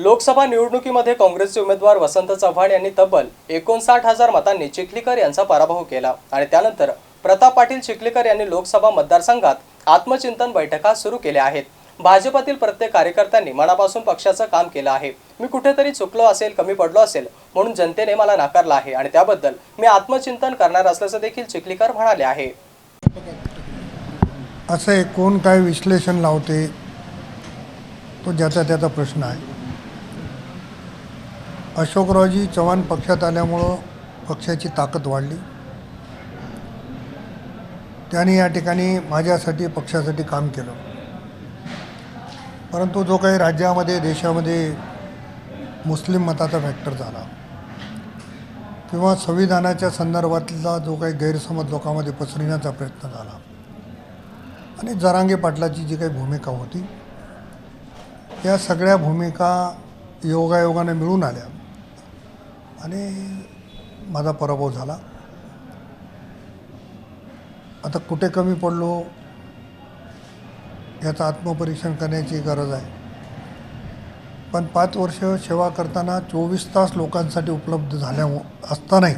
लोकसभा निवडणुकीमध्ये काँग्रेसचे उमेदवार वसंत चव्हाण यांनी तब्बल एकोणसाठ हजार मतांनी चिखलीकर यांचा पराभव केला आणि त्यानंतर प्रताप पाटील चिखलीकर यांनी लोकसभा मतदारसंघात आत्मचिंतन बैठका सुरू केल्या आहेत. भाजपातील प्रत्येक कार्यकर्त्यांनी मनापासून पक्षाचं काम केलं आहे. मी कुठेतरी चुकलो असेल कमी पडलो असेल म्हणून जनतेने मला नाकारलं आहे आणि त्याबद्दल मी आत्मचिंतन करणार असल्याचं देखील चिखलीकर म्हणाले आहे. असं कोण काय विश्लेषण लावते तो ज्याचा त्याचा प्रश्न आहे. अशोकरावजी चव्हाण पक्षात आल्यामुळं पक्षाची ताकद वाढली. त्यांनी या ठिकाणी माझ्यासाठी पक्षासाठी काम केलं. परंतु जो काही राज्यामध्ये देशामध्ये मुस्लिम मताचा फॅक्टर झाला किंवा संविधानाच्या संदर्भातला जो काही गैरसमज लोकांमध्ये पसरविण्याचा प्रयत्न झाला आणि जरांगे पाटलाची जी काही भूमिका होती या सगळ्या भूमिका योगायोगाने मिळून आल्या. आणि माझा पराभव झाला. आता कुठे कमी पडलो याचं आत्मपरीक्षण करण्याची गरज आहे. पण पाच वर्ष सेवा करताना चोवीस तास लोकांसाठी उपलब्ध झाल्या असतानाही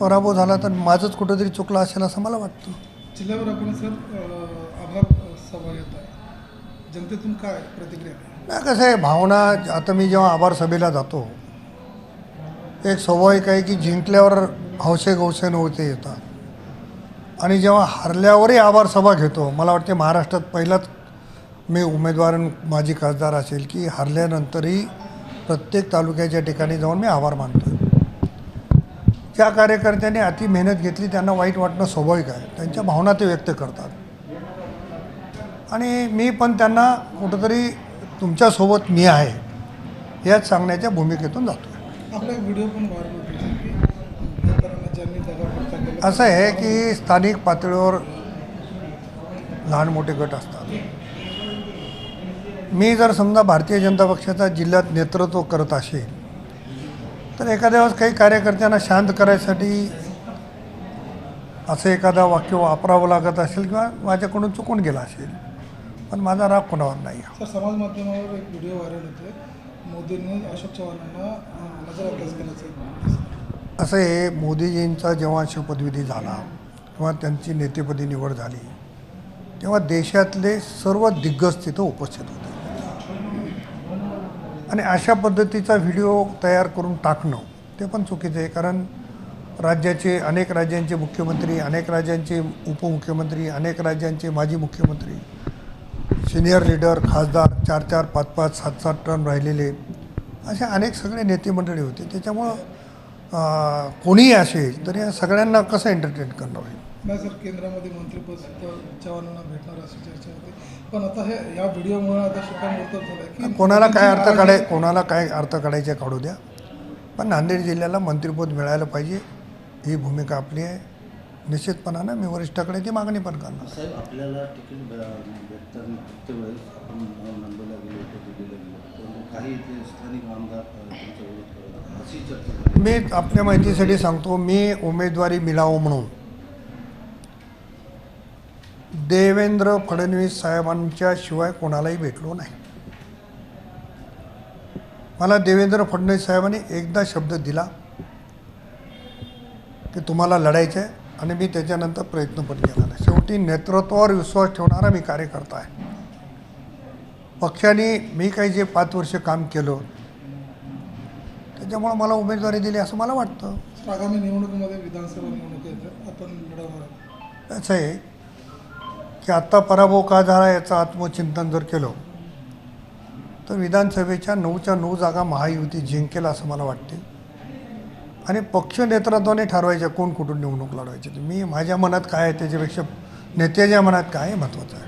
पराभव झाला तर माझंच कुठंतरी चुकलं असेल असं मला वाटतं. जिल्ह्यावर आपण सर आभार सभा घेत आहे. जनतेतून काय प्रतिक्रिया नाही कसं आहे भावना आता मी जेव्हा आभार सभेला जातो एक स्वाभाविक आहे की जिंकल्यावर हौसे गौसे नव्हते येतात. आणि जेव्हा हरल्यावरही आभार सभा घेतो मला वाटते महाराष्ट्रात पहिलाच मी उमेदवार माझी खासदार असेल की हरल्यानंतरही प्रत्येक तालुक्याच्या ठिकाणी जाऊन मी आभार मानतो ज्या कार्यकर्त्यांनी अति मेहनत घेतली त्यांना वाईट वाटणं स्वाभाविक आहे. त्यांच्या भावना ते व्यक्त करतात. आणि मी पण त्यांना कुठंतरी तुमच्यासोबत मी आहे याच सांगण्याच्या भूमिकेतून जातो असं आहे की स्थानिक पातळीवर लहान मोठे गट असतात. मी जर समजा भारतीय जनता पक्षाचा जिल्ह्यात नेतृत्व करत असेल तर एखाद्या वेळेस काही कार्यकर्त्यांना शांत करायसाठी असं एखादा वाक्य वापरावं लागत असेल किंवा माझ्याकडून चुकून गेला असेल पण माझा राग कोणावर नाही. सर समाज माध्यमावर एक व्हिडिओ व्हायरल होतोय. मोदींनी अशोक चव्हाणांना केल्याचं असं आहे मोदीजींचा जेव्हा शपथविधी झाला किंवा त्यांची नेतेपदी निवड झाली तेव्हा देशातले सर्व दिग्गज तिथं उपस्थित होते. आणि अशा पद्धतीचा व्हिडिओ तयार करून टाकणं ते पण चुकीचं आहे. कारण राज्याचे अनेक राज्यांचे मुख्यमंत्री अनेक राज्यांचे उपमुख्यमंत्री अनेक राज्यांचे माजी मुख्यमंत्री सिनियर लीडर खासदार चार चार पाच पाच सात सात टर्म राहिलेले. असे अनेक सगळे नेते मंडळी होते. त्याच्यामुळं कोणीही असेल तर या सगळ्यांना कसं एंटरटेन करणार होईल? नाही सर केंद्रामध्ये मंत्रिपद सुद्धा चव्हाणांना भेटणार अशी चर्चा होती. पण आता हे या व्हिडिओमुळे आता शिक्कामोर्तब झालं की कोणाला काय अर्थ काढाय कोणाला काय अर्थ काढायचे काढू द्या. पण नांदेड जिल्ह्याला मंत्रिपद मिळायला पाहिजे ही भूमिका आपली आहे. निश्चितपणानं मी वरिष्ठाकडे ती मागणी पण करणार. साहेब आपल्याला तिकीट भे- भेटताना प्रत्येक वेळेस आपण नंदूला गेलो होतो दिल्लीला गेलो परंतु काही इथे स्थानिक आमदार अ, तुमचा विरोध करत अशी चर्चा झाली. मी आपल्या माहितीसाठी सांगतो मी उमेदवारी मिळावं म्हणून देवेंद्र फडणवीस साहेबांच्या शिवाय कोणालाही भेटलो नाही. मला देवेंद्र फडणवीस साहेबांनी एकदा शब्द दिला की तुम्हाला लढायचं आहे आणि मी त्याच्यानंतर प्रयत्न पण केला नाही शेवटी नेतृत्वावर विश्वास ठेवणारा मी कार्यकर्ता आहे. पक्षाने मी काही जे पाच वर्ष काम केलं त्याच्यामुळं मला उमेदवारी दिली असं मला वाटतं. आगामी निवडणुकीमध्ये विधानसभा आपण लढवणार असं आहे की आत्ता पराभव का झाला याचं आत्मचिंतन जर केलं तर विधानसभेच्या नऊच्या नऊ जागा महायुती जिंकेल असं मला वाटते. आणि पक्ष नेतृत्वाने ठरवायच्या कोण कुठून निवडणूक लढवायची. मी माझ्या मनात काय आहे त्याच्यापेक्षा नेत्याच्या मनात काय आहे महत्त्वाचं आहे?